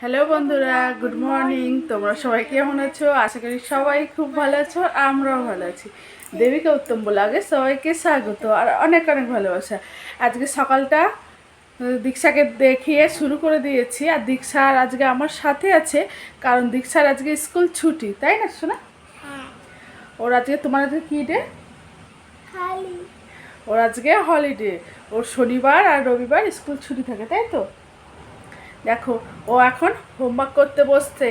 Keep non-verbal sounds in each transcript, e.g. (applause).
Hello বন্ধুরা good morning তোমরা সবাই কেমন আছো? আশা করি সবাই খুব ভালো আছো আর আমরাও ভালো আছি। দেবিকা উত্তম ব্লগে সবাইকে স্বাগত আর অনেক অনেক ভালোবাসা। আজকে সকালটা দীক্ষাকে দেখিয়ে শুরু করে দিয়েছি। আর দীক্ষার আজকে আমার সাথে আছে কারণ দীক্ষার আজকে স্কুল ছুটি তাই না শোনা ওর আজকে তোমার আজকে কী ডে ওর আজকে হলিডে ওর শনিবার আর রবিবার স্কুল ছুটি থাকে তাই তো? দেখো, ও এখন হোমওয়ার্ক করতে বসছে।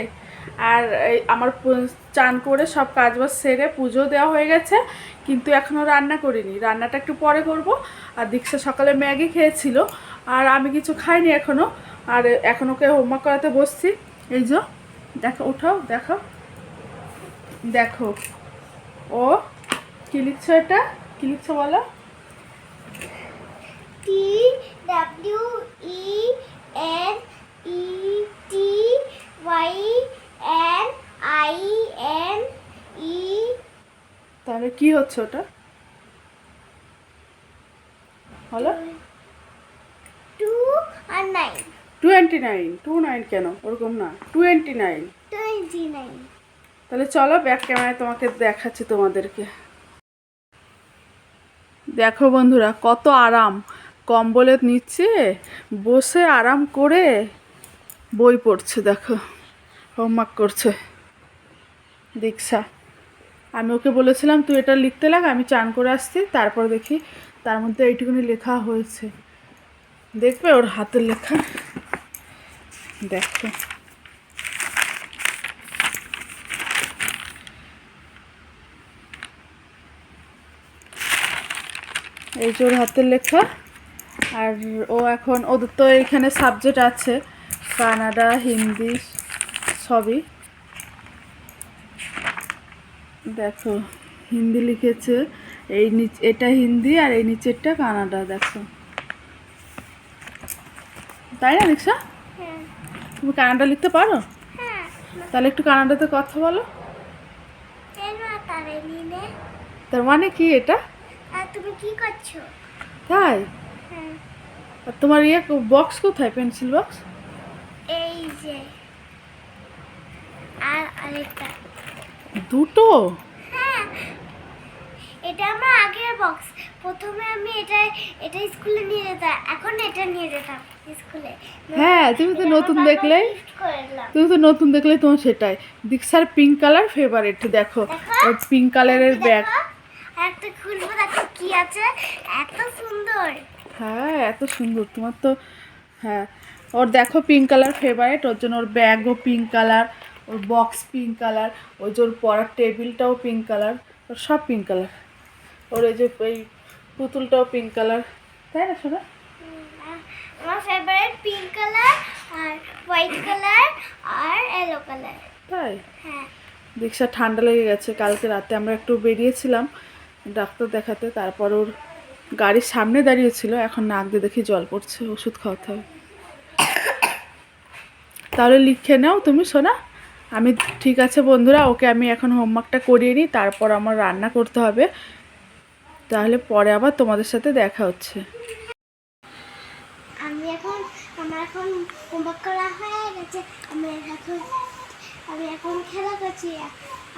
আর আমার চান করে সব কাজ বাজ সেরে পুজো দেওয়া হয়ে গেছে, কিন্তু এখনও রান্না করিনি। রান্নাটা একটু পরে করব। আর দীক্ষা সকালে ম্যাগি খেয়েছিল, আর আমি কিছু খাইনি এখনও আর এখন ওকে হোমওয়ার্ক করাতে বসছি। এই যে, দেখো, উঠাও, দেখো। দেখো, ও, কী লিখছো এটা? কী লিখছো বলো? T W E N T Y N I N E ই তাহলে কি হচ্ছে ওটা? হলো? টু আর nine. Twenty nine. Two nine কেন? ওরকম না। Twenty nine. Twenty nine. তাহলে চলো ব্যাক ক্যামেরায় তোমাকে দেখাচ্ছি তোমাদেরকে। দেখো বন্ধুরা কত আরাম। কম্বলের নিচে বসে আরাম করে বই পড়ছে, দেখো। হোমওয়ার্ক করছে। দীক্ষা। আমি ওকে বলেছিলাম, তুই এটা লিখতে লাগ, আমি চান করে আসছি, তারপর দেখি তার মধ্যে এইটুকুনি লেখা হয়েছে। দেখবে ওর হাতের লেখা। দেখো। এই যে ওর হাতের লেখা। আর ও এখন, ওদের তো এখানে সাবজেক্ট আছে। কানাডা হিন্দি সবই। দেখো হিন্দি লিখেছে এই নিচ এটা হিন্দি আর এই নিচেরটা কানাডা দেখো। তাই না রিক্সা? হ্যাঁ। তুমি কানাডা লিখতে পারো? হ্যাঁ। তাহলে একটু কানাডাতে কথা বলো। তারে মানে কি এটা? তুমি কি করছ? তাই? হ্যাঁ। তোমার ইয়ে বক্স কোথায়? Pencil box? আর আরেকটা। দুটো? হ্যাঁ। এটা আমার আগের বক্স প্রথমে আমি এটা এটা স্কুলে নিয়ে যেতাম। এখন এটা নিয়ে যেতাম স্কুলে হ্যাঁ তুমি তো নতুন দেখলে। তুমি তো নতুন দেখলে তোমার সেটাই। দীক্ষার পিঙ্ক কালার ফেভারিট দেখো। দেখো। ওর পিঙ্ক কালারের ব্যাগ একটা খুলবো দেখো কি আছে। এত সুন্দর। হ্যাঁ এত সুন্দর। তোমার তো হ্যাঁ। ওর দেখো পিঙ্ক কালার ফেভারিট ওর জন্য ওর ব্যাগও পিঙ্ক কালার ওর বক্স পিঙ্ক কালার ওই যে ওর পড়ার টেবিলটাও পিঙ্ক কালার ওর সব পিঙ্ক কালার ওর এই যে এই পুতুলটাও পিঙ্ক কালার তাই না শোনা আমার ফেভারিট পিঙ্ক কালার আর হোয়াইট কালার আর ইয়েলো কালার তাই? হ্যাঁ। দীক্ষা ঠান্ডা লেগে গেছে। কালকে রাতে আমরা একটু বেরিয়েছিলাম ডাক্তার দেখাতে তারপর ওর গাড়ির সামনে দাঁড়িয়েছিল এখন নাক দিয়ে দেখি জল পড়ছে ওষুধ খাওয়াতে হবে। তাহলে লিখে নাও তুমি শোনা আমি ঠিক আছে বন্ধুরা, ওকে আমি এখন হোমওয়ার্কটা করিয়ে নিই, তারপর আমার রান্না করতে হবে। তাহলে পরে আবার তোমাদের সাথে দেখা হচ্ছে। আমি এখন, আমার এখন হোমওয়ার্ক করা হয়ে গেছে, আমি এখন আমি এখন খেলা করছি,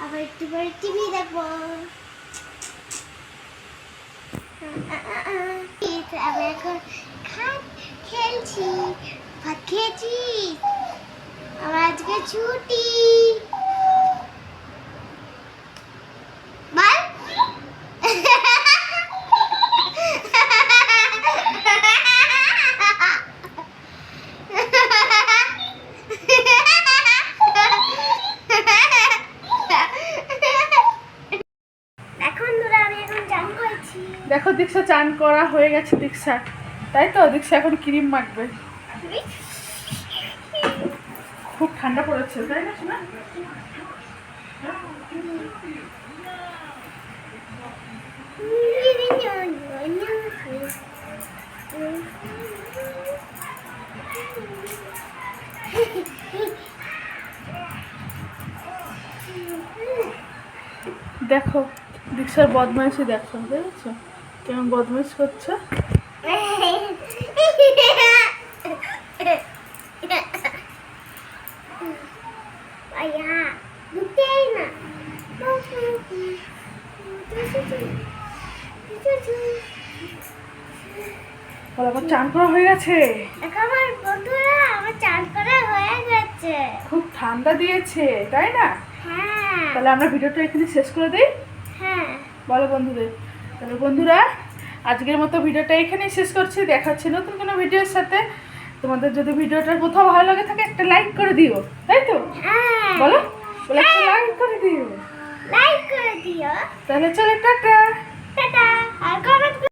আবার একটু পরে টিভি দেখব। আমি এখন খেলছি ভাত খেয়েছি আমার আজকে ছুটি। এখন ধরে আমি এখন জান করেছি। দেখো দীক্ষা চান করা হয়ে গেছে দীক্ষা। তাই তো? দীক্ষা এখন ক্রিম মাখবে। খুব ঠান্ডা পড়েছে তাই না শোনা দেখো দীক্ষার বদমাইশি দেখো বুঝেছ? কেমন বদমাইশ করছে? (laughs) বলো আমার চান করা হয়ে গেছে। আমার বন্ধুরা আমার চান করা হয়ে গেছে। খুব ঠান্ডা দিয়েছে তাই না? হ্যাঁ। তাহলে আমরা ভিডিওটা এখানে শেষ করে দিই। হ্যাঁ। বলো বন্ধুদের। তাহলে বন্ধুরা আজকের মতো ভিডিওটা এখানেই শেষ করছি। দেখা হচ্ছে নতুন কোনো ভিডিওর সাথে। তোমাদের যদি ভিডিওটা কোথাও ভালো লাগে থাকে একটা লাইক করে দিও তাই তো? হ্যাঁ। বলো? একটা লাইক করে দিও। লাইক করে দিও। তাহলে চলো টাটা। টাটা। আর কমেন্ট